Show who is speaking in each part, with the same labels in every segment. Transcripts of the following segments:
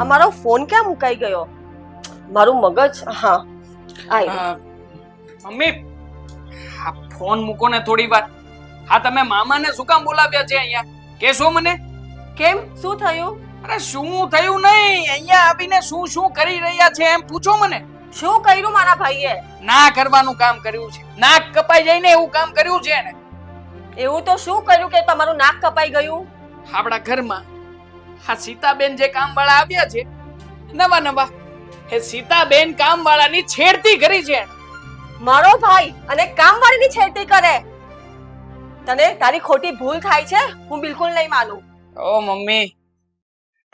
Speaker 1: આ મારો ફોન ક્યાં મુકાઈ ગયો? મારું મગજ હા. આય.
Speaker 2: મમ્મી હા ફોન મૂકો ને થોડી વાર. હા તમે મામાને શું કામ બોલાવ્યા છે અહીંયા? કેશો મને?
Speaker 1: કેમ? શું થયું?
Speaker 2: અરે શું થયું નહીં? અહીંયા આવીને શું શું કરી રહ્યા છે એમ પૂછો મને.
Speaker 1: શું કર્યું મારા ભાઈએ?
Speaker 2: ના કરવાનું કામ કર્યું છે. નાક કપાઈ જઈને એવું કામ કર્યું છે ને
Speaker 1: એવું તો શું કર્યું કે તમારું નાક કપાઈ ગયું?
Speaker 2: આપણા ઘરમાં હા સીતાબેન જે કામવાળા આવ્યા છે નવા નવા. હે સીતાબેન કામવાળાની છેડતી કરી છે.
Speaker 1: મારો ભાઈ અને કામવાળીની છેડતી કરે. તને તારી ખોટી ભૂલ થાય છે હું બિલકુલ નહીં માનું.
Speaker 2: ઓ મમ્મી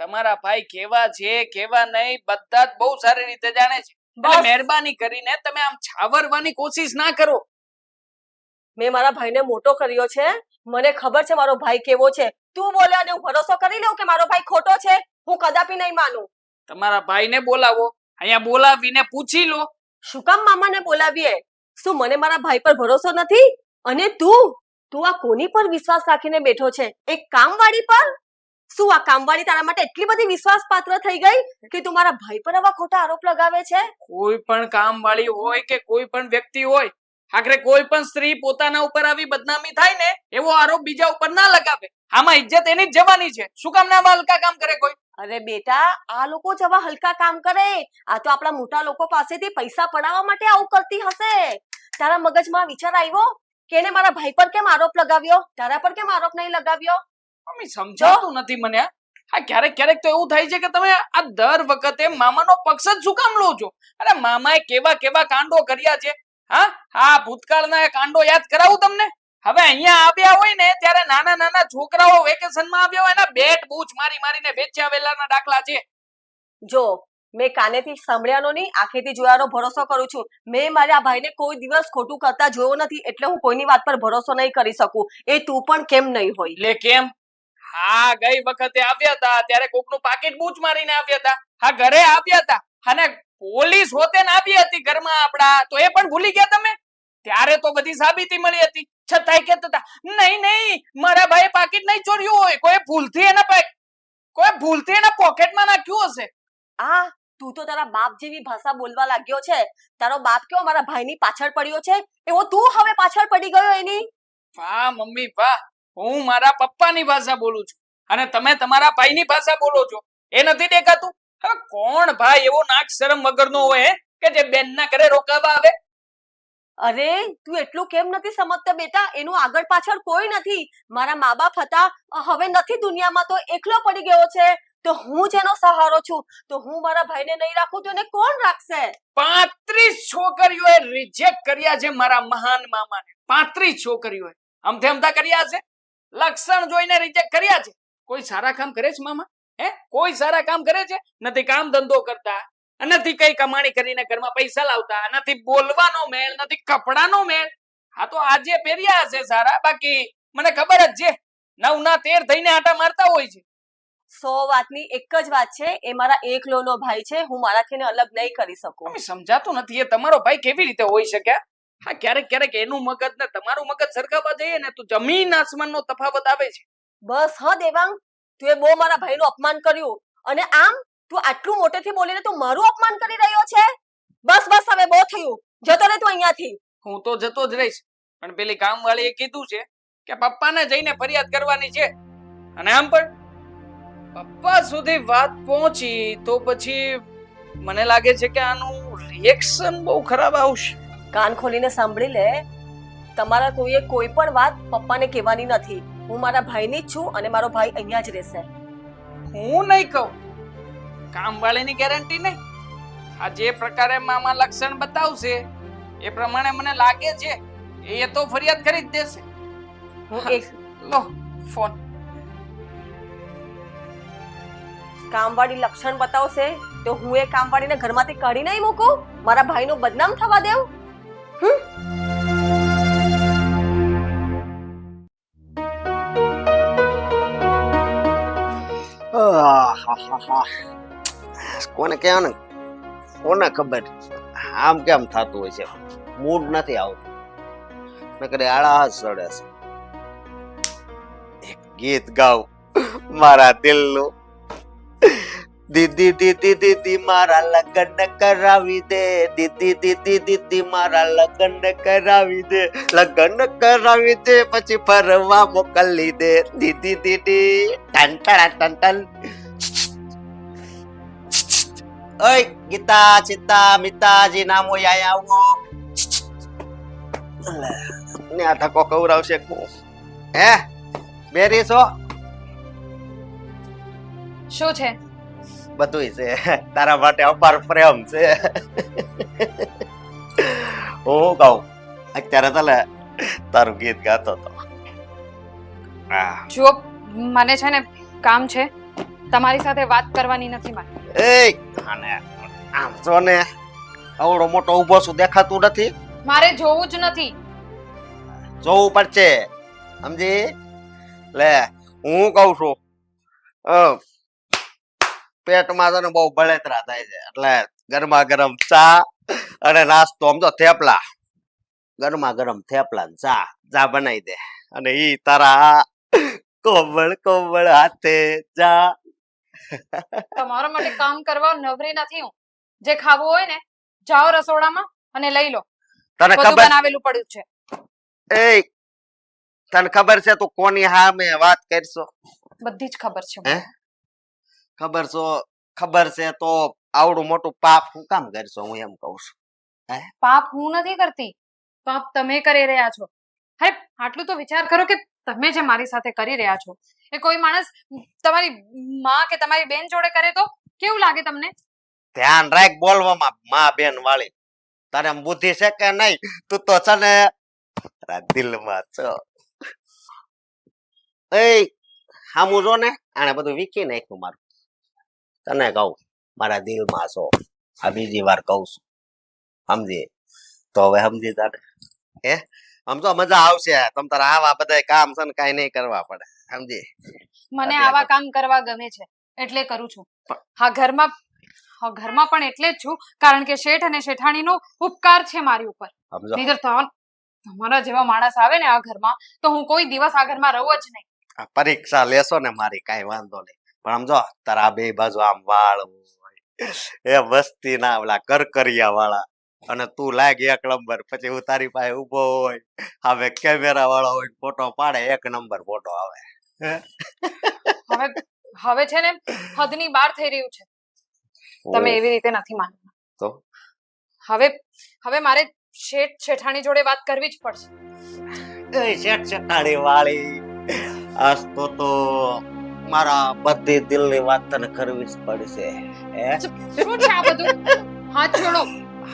Speaker 2: તમારા ભાઈ કેવા છે કેવા નહીં બધા જ બહુ સારી રીતે જાણે છે. એટલે મહેરબાની કરીને તમે આમ છાવરવાની કોશિશ ના કરો.
Speaker 1: મેં મારા ભાઈને મોટો કર્યો છે. મને ખબર છે મારો ભાઈ કેવો છે. તું બોલ્યો અને હું ભરોસો કરી લઉં કે મારો ભાઈ ખોટો છે? હું કદાપી નહીં માનું.
Speaker 2: તમારા ભાઈને બોલાવો. અહીંયા બોલાવીને પૂછી લો.
Speaker 1: શું કામ મામાને બોલાવીએ? શું મને મારા ભાઈ પર ભરોસો નથી? અને તું? તું આ કોની પર વિશ્વાસ રાખીને બેઠો છે? એક કામવાળી પર? શું આ કામવાળી તારા માટે એટલી બધી વિશ્વાસપાત્ર થઈ ગઈ કે તું મારા ભાઈ પર આવા ખોટા આરોપ લગાવે છે?
Speaker 2: કોઈ પણ કામવાળી હોય કે કોઈ પણ વ્યક્તિ હોય આખરે કોઈ પણ સ્ત્રી પોતાના ઉપર આવી બદનામી થાય ને એવો આરોપ બીજા ઉપર ના લગાવે. આમાં ઇજ્જત એની જ જવાની છે. શું કામ ના હલકા કામ કરે કોઈ?
Speaker 1: અરે બેટા આ લોકો જ આવા હલકા કામ કરે. આ તો આપણા મોટા લોકો પાસેથી પૈસા પડાવવા માટે આવું કરતી હશે. તારા મગજમાં વિચાર આવ્યો કે એને મારા ભાઈ પર કેમ આરોપ લગાવ્યો? તારા પર કેમ આરોપ નહીં લગાવ્યો?
Speaker 2: મમ્મી સમજાતું નથી મને આ. હા ક્યારેક ક્યારેક તો એવું થાય છે કે તમે આ દર વખતે મામાનો પક્ષ જ શું કામ લો છો? અરે મામાએ કેવા કેવા કાંડો કર્યા છે. હા? ભૂતકાળના કાંડો યાદ કરાવું તમને? હવે અહીંયા આવ્યા હોય ને ત્યારે નાના નાના છોકરાઓ વેકેશનમાં આવ્યા હોય ને બેટ બૂચ મારી મારીને વેચ્યા વેલાના દાખલા છે.
Speaker 1: જો મેં કાનેથી સાંભળ્યાનો નહીં આંખેથી જોયાનો ભરોસો કરું છું. મેં મારા ભાઈને કોઈ દિવસ ખોટું કરતા જોયો નથી એટલે હું કોઈની વાત પર ભરોસો નહીં કરી શકું. એ તું પણ કેમ નહીં હોય?
Speaker 2: એટલે કેમ? હા ગઈ વખતે આવ્યા હતા ત્યારે કોકનું પાકીટ બૂચ મારીને આવ્યા હતા. હા ઘરે આવ્યા હતા. અને પોલીસ હોતે ને આવી હતી ઘરમાં આપડા. તો એ પણ ભૂલી ગયા તમે? ત્યારે તો બધી સાબિતી મળી હતી. છતાંય કહેતા હતા નહીં નહીં મારા ભાઈ પાકીટ નહીં ચોર્યું હોય. કોઈ ભૂલથી એના પે કોઈ ભૂલથી એના પોકેટમાં નાખ્યું હશે.
Speaker 1: આ તું તો તારા બાપ જેવી ભાષા બોલવા લાગ્યો છે. તારો બાપ કેવો મારા ભાઈની પાછળ પડ્યો છે? એવો તું હવે પાછળ પડી ગયો એની?
Speaker 2: વાહ મમ્મી વાહ. હું મારા પપ્પાની ભાષા બોલું છું. અને તમે તમારા ભાઈની ભાષા બોલો છો. એ નથી દેખાતું? હવે કોણ ભાઈ એવો નાક શરમ વગરનો હોય કે જે બેનના ઘરે રોકાવા આવે?
Speaker 1: અરે તું એટલું કેમ નથી સમજતા બેટા? એનું આગળ પાછળ કોઈ નથી. મારા મા બાપ હતા હવે નથી દુનિયામાં તો એકલો પડી ગયો છે. તો હું જેનો સહારો છું. તો હું મારા ભાઈને નહીં રાખું તો એને કોણ રાખશે?
Speaker 2: પાંત્રીસ છોકરીઓએ રિજેક્ટ કર્યા છે મારા મહાન મામાને. પાંત્રીસ છોકરીઓએ. અમથે અમથા કર્યા છે? લક્ષણ જોઈને રિજેક્ટ કર્યા છે? કોઈ સારા કામ કરે છે મામા? હે? કોઈ સારા કામ કરે છે? નથી કામ ધંધો કરતા નથી કઈ કમાણી કરીને ઘરમાં પૈસા લાવતા નથી બોલવાનો મેળ નથી કપડાનો મેળ હા તો આજે પહેર્યા હશે સારા બાકી મને ખબર જ છે નવ ના તેર થઈને આટા મારતા હોય છે.
Speaker 1: સો વાતની એક જ વાત છે એ મારા એકલો નો ભાઈ છે હું મારાથી અલગ નહીં કરી શકું.
Speaker 2: સમજાતું નથી એ તમારો ભાઈ કેવી રીતે હોઈ શક્યા હા ક્યારેક ક્યારેક એનું મગજ ને તમારું મગજ સરખાવા જઈએ ને તો જમીન આસમાનનો તફાવત આવે છે.
Speaker 1: બસ હ દેવાંગ. તું એ બહુ મારા ભાઈનું અપમાન કર્યું. અને આમ તું આટલું મોટેથી બોલીને તું મારું અપમાન કરી રહ્યો છે? બસ બસ હવે બહુ થયું. જતો રહે તું અહીંયાથી.
Speaker 2: હું તો જતો જ રહીશ. પણ પેલી કામવાળીએ કીધું છે કે પપ્પાને જઈને ફરિયાદ કરવાની છે. અને આમ પણ પપ્પા સુધી વાત પહોંચી તો પછી મને લાગે છે કે આનું રિએક્શન બહુ ખરાબ આવશે.
Speaker 1: કાન ખોલીને સાંભળી લે. તમારા કોઈએ કોઈ પણ વાત પપ્પાને કહેવાની નથી. હું મારા ભાઈની જ છું અને મારો ભાઈ અહીંયા જ રહેશે.
Speaker 2: હું નહીં કહું. કામવાળીની ગેરંટી નહીં. આ જે પ્રકારે મામા લક્ષણ બતાવશે એ પ્રમાણે મને લાગે છે એ તો ફરિયાદ કરી જ દેશે.
Speaker 1: હું એક
Speaker 2: લો ફોન.
Speaker 1: કામવાળી લક્ષણ બતાવશે તો હું એ કામવાળીને ઘરમાંથી કાઢી નહીં મૂકું? મારા ભાઈનું બદનામ થવા દેવ?
Speaker 3: આહાહાહા. કોને કહેવાનું કોને ખબર? આમ કેમ થતું હોય છે? મૂડ નથી આવતું. નકર આળા સડે છે. એક ગીત ગાવ મારા દિલનું. દીદી દીદી દીદી, મારા લગ્ન કરાવી દે. દીદી દીદી દીદી, મારા લગ્ન કરાવી દે. લગ્ન કરાવી દે, પછી ફરવા મોકલી દે. દીદી દીદી ટન ટન ટન. ઓય ગીતા ચિતા મિતાજી નામો આયા આવો. ને આ ધક્કો કવરાવશે? હે બેરી છો?
Speaker 4: શું છે?
Speaker 3: બધુંય છે. તારા માટે અપાર પ્રેમ છે. હું કહું? અત્યારે તલે તારું ગીત ગાતો હતો
Speaker 4: જો મને છે ને કામ છે. તમારી સાથે વાત કરવાની નથી મારે.
Speaker 3: એ આને આમ જો ને આવડો મોટો ઊભો છું દેખાતું નથી?
Speaker 4: મારે જોવું જ નથી.
Speaker 3: જોવું પડશે. સમજી? લે હું કહું છું? પેટમાં છે ને બહુ બળેતરા થાય છે. એટલે ગરમા ગરમ ચા અને નાસ્તો આમ તો થેપલા. ગરમા ગરમ થેપલા ને ચા ચા બનાવી દે. અને ઈ તારા કોમળ કોમળ હાથે ચા
Speaker 4: તમારા માટે કામ કરવા નવરી નથી હું. જે ખાવું હોય ને જાઓ રસોડામાં અને લઈ લો.
Speaker 3: તને ખબર
Speaker 4: બનાવેલું પડ્યું છે.
Speaker 3: એ તને ખબર છે તું કોની સામે વાત કરશો?
Speaker 4: બધી જ ખબર છે
Speaker 3: હે? ખબર છો? ખબર છે તો આવડું મોટું પાપ હું કામ કરશો હું એમ કહું છું.
Speaker 4: પાપ હું નથી કરતી. પાપ તમે કરી રહ્યા છો. હે આટલું તો વિચાર કરો કે તમે જે મારી સાથે કરી રહ્યા છો, એ કોઈ માણસ તમારી માં કે તમારી બેન જોડે કરે તો કેવું લાગે તમને?
Speaker 3: ધ્યાન રાખ બોલવામાં, માં બેન વાળી. તારે બુદ્ધિ છે કે નહીં? તું તો છે ને દિલમાં છો. એ હામું જો ને આને બધું વીખી નાખ્યું મારું. તને કહું, મારા દિલમાં છો. આ બીજી વાર કહું છું. સમજી? તો હવે સમજી તારે. હે? આમ તો મજા આવશે. તમ તારા આવા બધા કામ છે ને કઈ નહીં કરવા પડે. સમજી?
Speaker 4: મને આવા કામ કરવા ગમે છે એટલે કરું છું. હા ઘરમાં હા ઘરમાં પણ એટલે જ છું કારણ કે શેઠ અને શેઠાણીનો ઉપકાર છે મારી ઉપર. નહીતર તમારા જેવા માણસ આવે ને આ ઘરમાં તો હું કોઈ દિવસ આ ઘરમાં રહું જ નહીં.
Speaker 3: આ પરીક્ષા લેશો ને મારી કઈ વાંધો નહીં. પણ સમજો તારા બે બાજુ આમ વાળ એ વસ્તી ના ઓલા કરકરિયા વાળા અને તું લાગ એક નંબર પછી હું તારી પાસે ઊભો હોય હવે કેમેરા વાળો હોય ફોટો પાડે એક નંબર ફોટો આવે.
Speaker 4: હવે હવે છે ને હદની બહાર થઈ રહ્યું છે. તમે એવી રીતે નથી માનતા.
Speaker 3: તો?
Speaker 4: હવે હવે મારે શેઠ શેઠાણી જોડે વાત કરવી જ પડશે.
Speaker 3: એ શેઠ શેઠાણી વાળી આજ તો તો મારા બધી દિલની વાત તને કરવી જ પડશે હે?
Speaker 4: શું છે આ બધું? હાથ છોડો.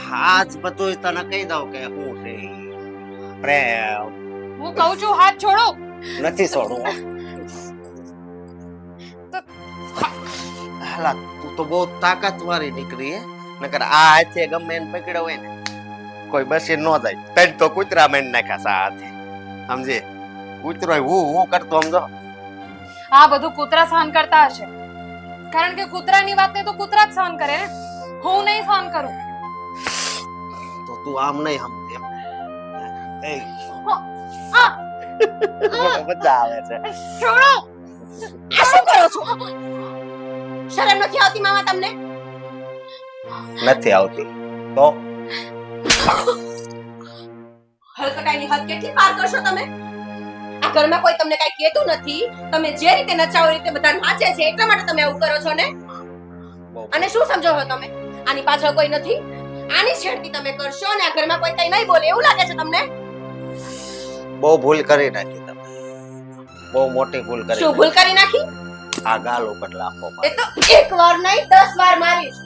Speaker 3: હાજ બધું તને કહી દઉં કે હું છે. પ્રેમ.
Speaker 4: હું કહું છું હાથ છોડો.
Speaker 3: નથી છોડું. હાલા તું તો બહુ તાકાતવારી નીકળી હે. નકર આ હાથે ગમે એને પકડ્યો હોય ને કોઈ બસી ન જાય. તને તો કૂતરા મેં નાખ્યા સા હાથે. સમજી? કૂતરો હું હું કરતો સમજો?
Speaker 4: આ બધું કૂતરા સહન કરતા હશે. કારણ કે કૂતરાની વાતને તો કૂતરા જ સહન કરે ને. હું નહીં સહન કરું.
Speaker 3: તો આમ નહીં સમજે. એ. મજા આવે છે.
Speaker 4: છોડો.
Speaker 1: આ શું કરો છો? શરમ નથી આવતી મામા તમને?
Speaker 3: નથી આવતી. તો?
Speaker 1: હલકટાઈની હદ કેટલી પાર કરશો તમે? આ ઘરમાં કોઈ તમને કઈ કહેતું નથી. તમે જે રીતે નચાવો રીતે બધા નાચે છે. એટલા માટે તમે આવું કરો છો ને? અને શું સમજો છો તમે? આની પાછળ કોઈ નથી? આની છેડતી તમે કરશો અને આ ઘરમાં કોઈ કઈ નહીં બોલે એવું લાગે છે તમને?
Speaker 3: બહુ ભૂલ કરી નાખી તમે. બહુ મોટી ભૂલ કરી
Speaker 1: શું ભૂલ કરી
Speaker 3: નાખી. આ ગાલ ઉપર લાફો
Speaker 1: એ તો એક વાર નહીં દસ વાર મારીશ.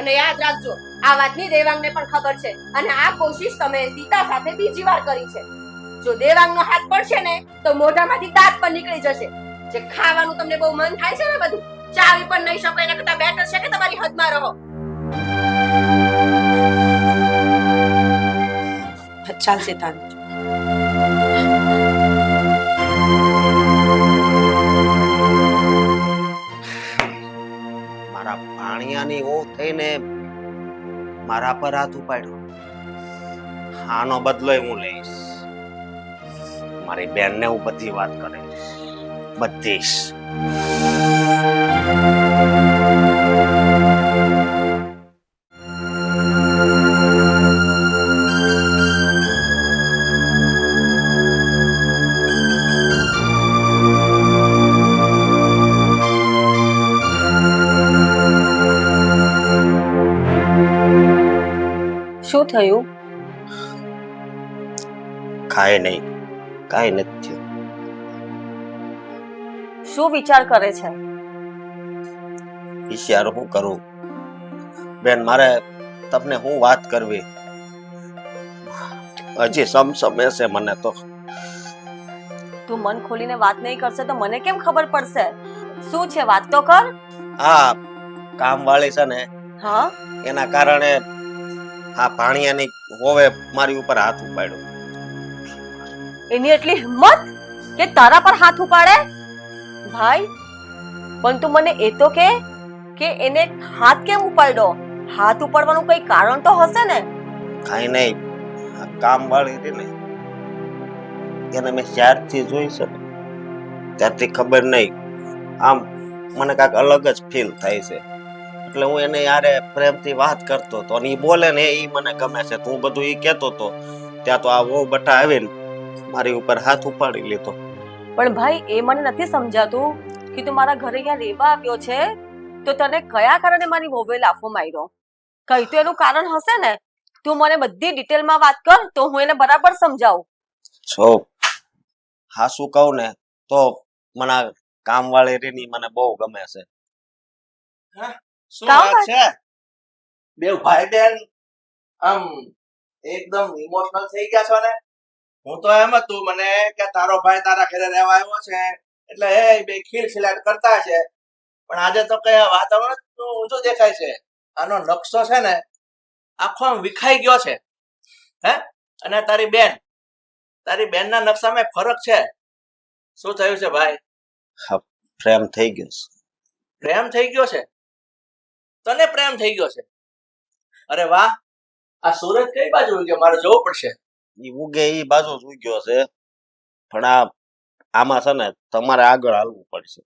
Speaker 1: અને યાદ રાખજો આ વાતની દેવાંગને પણ ખબર છે. અને આ કોશિશ તમે સીતા સાથે બીજી વાર કરી છે. જો દેવાંગનો હાથ પડશે ને તો મોઢામાંથી દાંત પણ નીકળી જશે. જે ખાવાનું તમને બહુ મન થાય છે ને બધું ચાવી પણ નહીં શકો એના કરતા બેટર છે કે તમારી હદમાં રહો. ચાલશે તાન
Speaker 3: મારા ભાણિયાની ઓ થઈને મારા પર હાથ ઉપાડ્યો. આનો બદલો હું લઈશ. મારી બેનને હું બધી વાત કરીશ બધી
Speaker 1: શું થયું?
Speaker 3: ખાય નહીં કાંઈ નથી થયું.
Speaker 1: શું વિચાર કરે છે?
Speaker 3: વિચાર હું કરું? બેન મારે તમને હું વાત કરવી? હજી સમસમે છે મને તો.
Speaker 1: તું મન ખોલીને વાત નહીં કરશે તો મને કેમ ખબર પડશે? શું છે વાત તો કર.
Speaker 3: હા કામ વાળી છે ને
Speaker 1: હા?
Speaker 3: એના કારણે આ ભાણિયાની હોવે મારી ઉપર હાથ ઉપાડ્યો.
Speaker 1: એની એટલી હિંમત કે તારા પર હાથ ઉપાડે? ભાઈ પણ તું મને એ તો કે કે એને હાથ કેમ ઉપાડ્યો? હાથ ઉપાડવાનું કઈ કારણ તો હશે ને?
Speaker 3: કઈ નહીં. આ કામ વાળી હતી ને એને મેં શ્યારથી જોઈ છે ત્યારથી ખબર નહીં. આમ મને કાંઈક અલગ જ ફીલ થાય છે. એટલે હું એને યારે પ્રેમથી વાત કરતો હતો અને એ બોલે ને એ મને ગમે છે તું બધું એ કહેતો હતો. ત્યાં તો આ વહુ બટા આવીને મારી ઉપર હાથ ઉપાડી લીધો.
Speaker 1: પણ ભાઈ એ મને નથી સમજાતું કે તું મારા ઘરે અહીંયા રહેવા આવ્યો છે તો તને કયા કારણે મારી વહુએ લાફો માર્યો? કઈ તો એનું કારણ હશે ને? તું મને બધી ડિટેલમાં વાત કર તો હું એને બરાબર સમજાવું.
Speaker 3: છો હા શું કહું ને તો મને આ કામવાળી રીની મને બહુ ગમે છે.
Speaker 5: શું વાત છે? બે ભાઈ બેન આમ એકદમ ઇમોશનલ થઈ ગયા છો ને? હું તો એમ હતું મને કે તારો ભાઈ તારા ઘરે રહેવા આવ્યો છે એટલે એ બે ખીલખીલાટ કરતા છે પણ આજે તો કઈ વાતાવરણ તું ઊંચું દેખાય છે. આનો નકશો છે ને આખો આમ વિખાઈ ગયો છે. હે? અને તારી બેન તારી બેનના નકશામાં ફરક છે. શું થયું છે ભાઈ?
Speaker 3: પ્રેમ થઈ ગયો છે.
Speaker 5: પ્રેમ થઈ ગયો છે? તને પ્રેમ થઈ ગયો છે. અરે વાહ આ સુરત કઈ બાજુ ગયો મારે જોવું પડશે.
Speaker 3: ઈ ઉગે ઈ બાજુ જ ઉગ્યો છે. પણ આ આમાં છે ને તમારે આગળ હાલવું પડશે.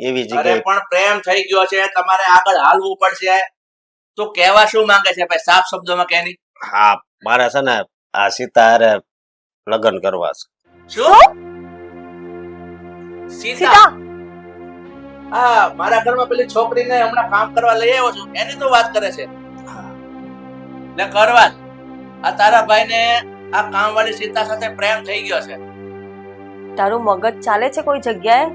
Speaker 3: એવી
Speaker 5: અરે
Speaker 3: જગ્યાએ
Speaker 5: પણ પ્રેમ થઈ ગયો છે તમારે આગળ હાલવું પડશે. તો કહેવા શું માંગે છે ભાઈ? સાફ શબ્દોમાં કે નહીં
Speaker 3: હા મારે છે ને આ સીતા હારે લગ્ન કરવા છે.
Speaker 5: શું? સીતા? હા મારા ઘરમાં પેલી છોકરીને હમણાં કામ કરવા લઈ આવ્યો છું. એની તો વાત કરે છે. ને કરવા આ તારા ભાઈને આ કામવાળી સીતા સાથે પ્રેમ થઈ ગયો છે.
Speaker 1: તારું મગજ ચાલે છે કોઈ જગ્યાએ?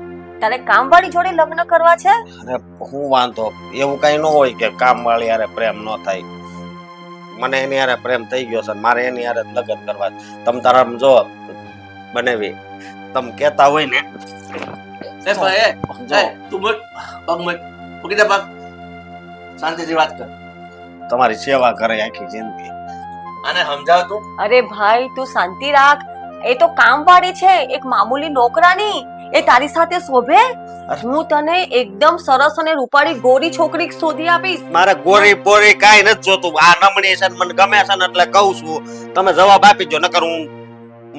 Speaker 1: તારે કામવાળી જોડે લગ્ન કરવા છે?
Speaker 3: અને હું વાંધો એવું કઈ ન હોય કે કામ વાળી હારે પ્રેમ ન થાય. મને એની હારે પ્રેમ થઈ ગયો છે મારે એની હારે જ લગ્ન કરવા તમ તારા જો બનેવી. તમ કેતા હોય ને
Speaker 5: એ ભાઈ એ, તું પગ મૂકી દે પગ શાંતિથી વાત કર
Speaker 3: તમારી સેવા કરે આખી જિંદગી
Speaker 5: આને સમજાવ તું
Speaker 1: અરે ભાઈ તું શાંતિ રાખ. એ તો કામવાળી છે. એક મામૂલી નોકરાની. એ તારી સાથે શોભે? હું તને એકદમ સરસ અને રૂપાળી ગોરી છોકરી શોધી આપીશ.
Speaker 3: મારે ગોરી બોરી કાઈ નથી જોતું. આ નમણી છે મને ગમે છે ને એટલે કહું છું. તમે જવાબ આપી જો નકર હું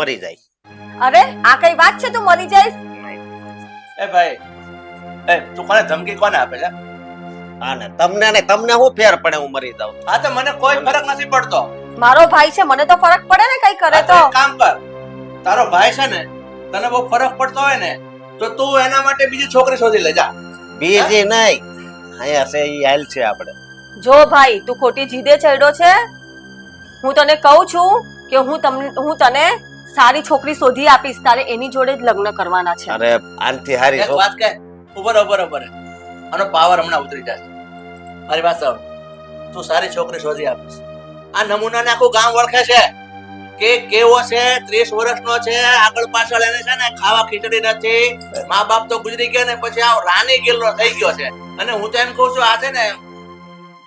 Speaker 3: મરી જાય.
Speaker 1: અરે આ કઈ વાત છે? તું મરી જઈશ?
Speaker 5: એ ભાઈ એ તું કોને ધમકી કોને આપે છે?
Speaker 3: હા ને તમને ને તમને હું ફેર પડે હું મરી જાઉં.
Speaker 5: આ તો મને કોઈ ફરક નથી પડતો.
Speaker 1: મારો ભાઈ છે મને તો ફરક પડે ને કઈ કરે
Speaker 5: તો કામ કર તારો ભાઈ છે ને તને બહુ ફરક પડતો હોય ને તો તું એના માટે બીજી છોકરી શોધી લે જા
Speaker 3: બીજી નહીં અહીંયા છે ઈ હાલ છે આપણે.
Speaker 1: જો ભાઈ તું ખોટી જીદે ચડ્યો છે હું તને કહું છું કે હું તમને હું તને સારી છોકરી શોધી આપીશ તારે એની જોડે જ લગ્ન કરવાના છે.
Speaker 3: અરે આનથી હારી
Speaker 5: એક વાત કે ઉભર ઉભર ઉભર આનો પાવર હમણાં ઉતરી જશે મારી વાત સાંભળ. તું સારી છોકરી શોધી આપીશ. આ નમૂનાને આખું ગામ ઓળખે છે. કે કેવો છે ત્રીસ વર્ષનો છે આગળ પાછળ એને છે ને ખાવા ખીચડી નથી. મા બાપ તો ગુજરી ગયા ને પછી આ રાની ગિલ્લો થઈ ગયો છે. અને હું તો એમ કહું છું આ છે ને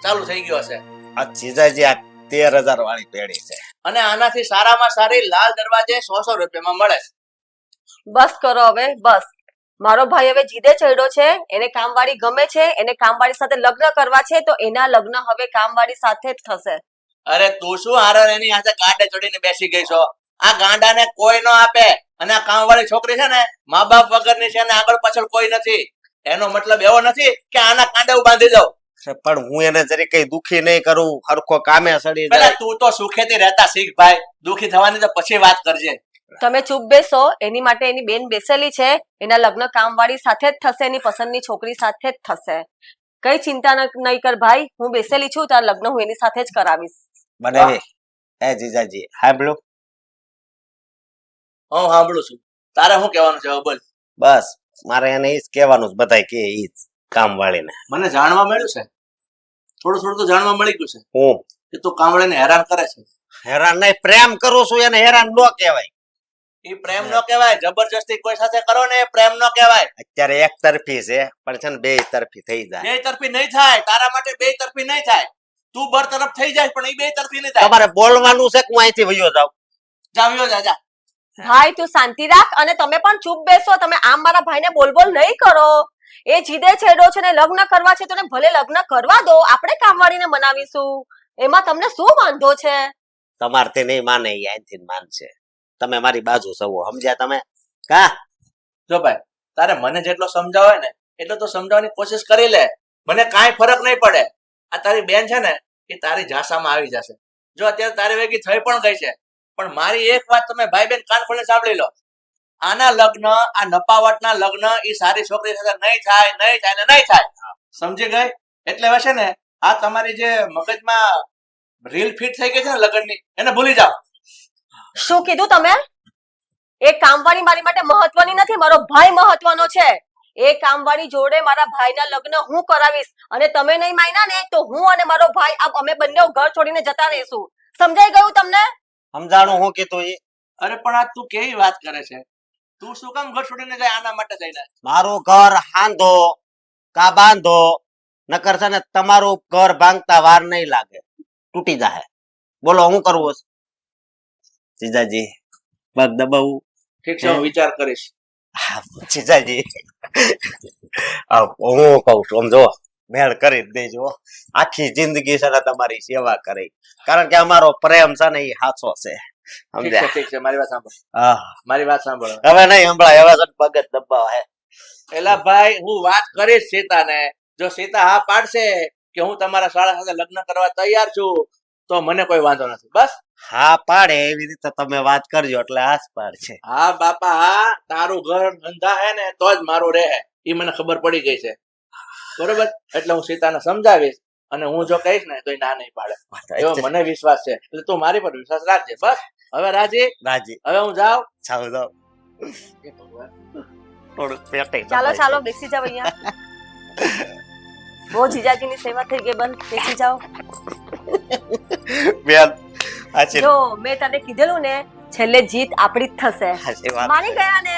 Speaker 5: ચાલુ થઈ ગયો છે.
Speaker 3: આ જીજાજી આ તેર હજાર વાળી પેઢી છે.
Speaker 5: અને આનાથી સારામાં સારી લાલ દરવાજે સો સો રૂપિયામાં મળે
Speaker 1: બસ કરો હવે બસ. મારો ભાઈ હવે જીદે ચડ્યો છે એને કામવાળી ગમે છે એને કામવાળી સાથે લગ્ન કરવા છે તો એના લગ્ન હવે કામવાળી સાથે જ થશે.
Speaker 5: અરે તું શું હારે એની સાથે ગાંડે ચડીને બેસી ગઈ છો? આ ગાંડાને કોઈ ન આપે અને આ કામવાળી છોકરી છે ને મા બાપ વગરની છે ને આગળ પાછળ કોઈ નથી. એનો મતલબ એવો નથી કે આના કાંડે બાંધી દઉં.
Speaker 3: પણ હું એને જરી કઈ દુખી નહીં કરું હરખો કામે સડી જાય.
Speaker 5: તું તો સુખેથી રહેતા શીખ ભાઈ દુખી થવાની તો પછી વાત કરજે.
Speaker 1: તમે ચૂપ બેસો એની માટે એની બેન બેસેલી છે એના લગ્ન કામવાળી સાથે જ થશે એની પસંદની છોકરી સાથે જ થશે. કઈ ચિંતા નહીં કર ભાઈ હું બેસેલી છું તાર લગ્ન હું એની સાથે જ કરાવીશ.
Speaker 3: મને એ જીજાજી સાંભળ્યું
Speaker 5: હું સાંભળું છું. તારે શું કહેવાનું છે બોલ
Speaker 3: બસ મારે એને ઈ જ કહેવાનું છે બધાય કે ઈ જ કામ વાળીને
Speaker 5: મને જાણવા મળ્યું છે. થોડું થોડું તો જાણવા મળી ગયું છે.
Speaker 3: હું?
Speaker 5: કે તું કામવાળીને હેરાન કરે છે.
Speaker 3: હેરાન નહીં પ્રેમ કરું છું એને હેરાન ન કહેવાય.
Speaker 5: એ પ્રેમ નો કહેવાય જબરજસ્તી કોઈ સાથે કરો ને એ પ્રેમ નો કહેવાય.
Speaker 3: અત્યારે એક તરફી છે પણ છે ને બે તરફી થઈ જાય.
Speaker 5: બે તરફી નહીં થાય તારા માટે બે તરફી નહીં થાય. તું બરતરફ થઈ જાય પણ એ બે તરફી નહીં થાય.
Speaker 3: તમારે બોલવાનું છે કે હું અહીંથી વયો જાઉં?
Speaker 5: જાવ્યો જાજા
Speaker 1: ભાઈ તું શાંતિ રાખ અને તમે પણ ચૂપ બેસો તમે આમ મારા ભાઈને બોલ બોલ નહીં કરો. એ જીદે છેડો છે ને લગ્ન કરવા છે તો એને ભલે લગ્ન કરવા દો આપણે કામવાળીને મનાવીશું. એમાં તમને શું વાંધો છે?
Speaker 3: તમારે તે નહીં માને અહીંથી માનશે. તમે મારી બાજુ સવો સમજ્યા તમે? કા?
Speaker 5: જો ભાઈ તારે મને જેટલો સમજાવે ને એટલો તો સમજાવવાની કોશિશ કરી લે. મને કાંઈ ફરક નહીં પડે. આ તારી બેન છે ને એ તારી ઝાંસામાં આવી જશે. જો અત્યારે તારી વેગી થઈ પણ ગઈ છે. પણ મારી એક વાત તમે ભાઈ બેન કાન ખોલે સાંભળી લો. આના લગ્ન આ નપાવટના લગ્ન એ સારી છોકરી સાથે નહીં થાય નહીં થાય ને નહીં થાય. સમજી ગઈ? એટલે હવે છે ને આ તમારી જે મગજમાં રીલ ફિટ થઈ ગઈ છે ને લગ્નની એને ભૂલી જાઓ.
Speaker 1: શું કીધું તમે? એ કામવાળી મારી માટે મહત્વની નથી મારો ભાઈ મહત્વનો છે. એ કામવાળી જોડે મારા ભાઈના લગ્ન હું કરાવીશ. અને તમે નહીં માન્યા ને તો હું અને મારો ભાઈ આ અમે બંને ઘર છોડીને જતા રહીશું. સમજાઈ ગયું તમને?
Speaker 3: સમજાણું હું કેતો એ
Speaker 5: અરે પણ આ તું કેવી વાત કરે છે? તું શું કામ ઘર છોડીને જાય આના માટે જઈને
Speaker 3: મારું ઘર હાંધો કા બાંધો નકર છે ને તમારું ઘર ભાંગતા વાર નહીં લાગે. તૂટી જાય બોલો હું કરવું છે જીજાજી પગ દબાવું.
Speaker 5: ઠીક છે હું વિચાર કરીશ.
Speaker 3: હા, જીજાજી. હું કઉ છું સમજો મેળ કરી દેજો. આખી જિંદગી છે ને તમારી સેવા કરી. કારણ કે અમારો પ્રેમ છે ને એ સાચો છે. સમજ્યા
Speaker 5: ઠીક છે મારી વાત સાંભળ.
Speaker 3: હા.
Speaker 5: મારી વાત સાંભળ.
Speaker 3: હવે નહીં હમણાં હવે છે ને પગ જ દબાવે
Speaker 5: એલા ભાઈ હું વાત કરીશ સીતાને. જો સીતા હા પાડશે કે હું તમારા શાળા સાથે લગ્ન કરવા તૈયાર છું તો મને કોઈ વાંધો નથી. બસ.
Speaker 3: હા પાડે એવી રીતે તમે વાત કરજો એટલે આસ પાડ છે.
Speaker 5: હા બાપા હા તારું ઘર ધંધા હે ને તો જ મારું રહે. એ મને ખબર પડી ગઈ છે. બરોબર? એટલે હું સીતાને સમજાવીશ અને હું જો કહીશ ને તો ના નહીં પાડે. એવો મને વિશ્વાસ છે એટલે તું મારી પર વિશ્વાસ રાખજે. બસ. હવે રાજી?
Speaker 3: રાજી.
Speaker 5: હવે હું જાઉં?
Speaker 3: જાઓ. જાઉં થોડુંક પેટે
Speaker 1: ચાલો ચાલો બેસી જાવ અહીંયા. બહુ જીજાજીની સેવા થઈ ગઈ બંધ બેસી જાઓ.
Speaker 3: બેન
Speaker 1: જો મેં તને કીધેલું ને છેલ્લે જીત આપણી જ થશે. માની ગયા ને?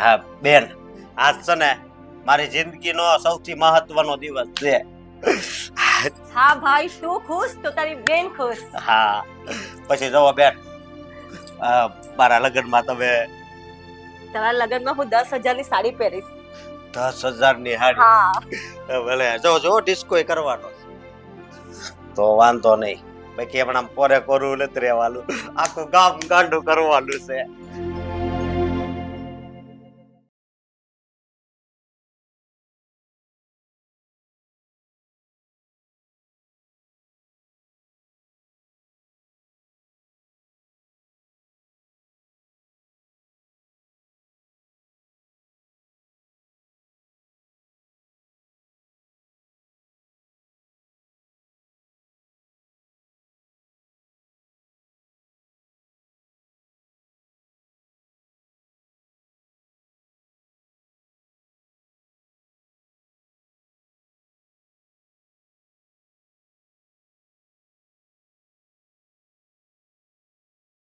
Speaker 3: હા બેન આજ છે ને મારી જિંદગીનો સૌથી મહત્વનો દિવસ છે.
Speaker 1: હા ભાઈ તું ખુશ તો તારી બેન ખુશ.
Speaker 3: હા પછી જવો બેન મારા લગ્નમાં તમે
Speaker 1: તમારા લગ્નમાં હું દસ હજારની સાડી પહેરીશ.
Speaker 3: દસ હજારની
Speaker 1: સાડી
Speaker 3: ભલે જો જો ડિસ્કો કરવાનો તો વાંધો નહીં. બાકી હમણાં પોરે કોરું નથી રહેવાનું. આખું ગામ ગાંડું કરવાનું છે.